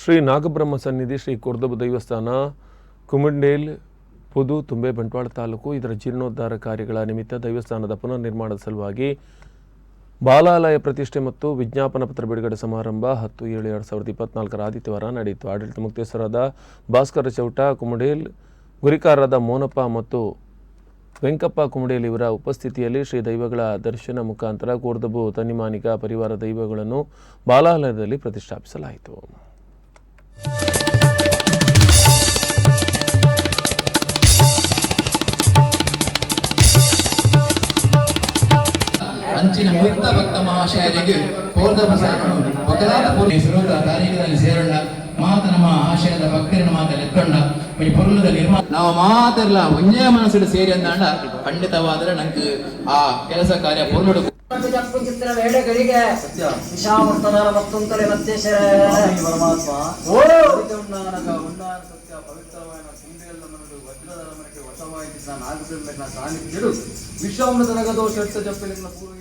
ಶ್ರೀ ನಾಗಬ್ರಹ್ಮ ಸನ್ನಿಧಿ ಶ್ರೀ ಕುರ್ದಬ ದೇವಸ್ಥಾನ, ಕುಮಂಡೇಲ್, ಪುದು, ತುಂಬೆ, ಬಂಟ್ವಾಳ ತಾಲೂಕು ಇದರ ಜೀರ್ಣೋದ್ಧಾರ ಕಾರ್ಯಗಳ ನಿಮಿತ್ತ ದೇವಸ್ಥಾನದ ಪುನರ್ನಿರ್ಮಾಣದ ಸಲುವಾಗಿ ಬಾಲಾಲಯ ಪ್ರತಿಷ್ಠೆ ಮತ್ತು ವಿಜ್ಞಾಪನ ಪತ್ರ ಬಿಡುಗಡೆ ಸಮಾರಂಭ ಹತ್ತು ಏಳು ಎರಡು ಸಾವಿರದ ಇಪ್ಪತ್ನಾಲ್ಕರ ಆದಿತ್ಯವಾರ ನಡೆಯಿತು. ಆಡಳಿತ ಮುಕ್ತೇಶ್ವರದ, ಭಾಸ್ಕರ ಚೌಟ, ಕುಮಡೇಲ್, ಗುರಿಕಾರರಾದ ಮೋನಪ್ಪ ಮತ್ತು ವೆಂಕಪ್ಪ ಕುಮಡೇಲ್ ಇವರ ಉಪಸ್ಥಿತಿಯಲ್ಲಿ ಶ್ರೀ ದೈವಗಳ ದರ್ಶನ ಮುಖಾಂತರ ಕೋರ್ದಬು ತನಿಮಾನಿಕ ಪರಿವಾರ ದೈವಗಳನ್ನು ಬಾಲಾಲಯದಲ್ಲಿ ಪ್ರತಿಷ್ಠಾಪಿಸಲಾಯಿತು. ಅಂಚಿನ ಮುಕ್ತ ಭಕ್ತ ಮಹಾಶಯರಿಗೆ ಪೂರ್ಣ ಪಕ್ಕದಾದ ಪೂರ್ಣ ಸುರದ ತಾರೀಖದಲ್ಲಿ ಸೇರೋಣ ಮಾತ ನಮ್ಮ ಆಶಯದ ಭಕ್ತರಿನ ಮಾತಲ್ಲಿ ಎತ್ಕೊಂಡ ಪೊರ್ಲದ ನಿರ್ಮಾಣ ನಾವು ಮಾತೆಲ್ಲ ಒಂದೇ ಮನಸ್ಸಿಡ ಸೇರಿ ಅಂದಾಂಡ ಖಂಡಿತವಾದರೆ ನಂಗೆ ಆ ಕೆಲಸ ಕಾರ್ಯ ಪೂರ್ಣ ಜಪ್ಪು ಚಿತ್ರ ವೇಳೆಗಳಿಗೆ ವಿಷಾಮರ್ತನಾರ ಮತ್ತೊಂದರೆ ಮತ್ತೇಶ್ವರ ಪರಮಾತ್ಮ. ಸತ್ಯ ಪವಿತ್ರವಾದ ಕುಂಡೆಯಲ್ಲ ಮನದು ವಜ್ರದ ಮನಕ್ಕೆ ವಿಶ್ವಾಮೃತ ಜಪ್ಪಲಿನ ಪೂರ್ವ